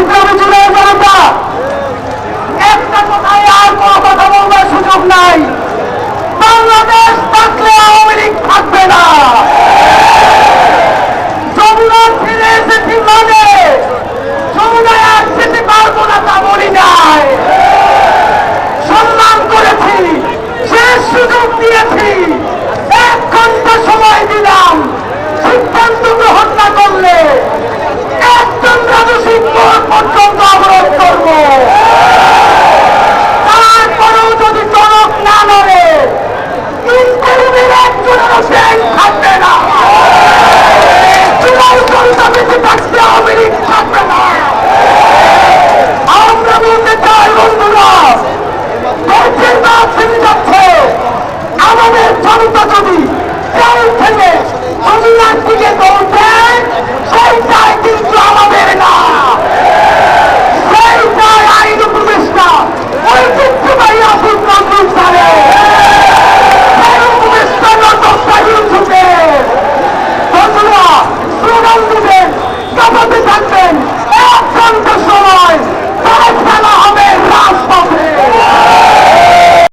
বিপ্লবী যুগের জনতা, একটা কথায় আর কোনো কথা বলবার সুযোগ নাই। বাংলাদেশ থাকলে আওয়ামী লীগ থাকবে না। যমুনা ফিরে এসেছি মানে। জনতা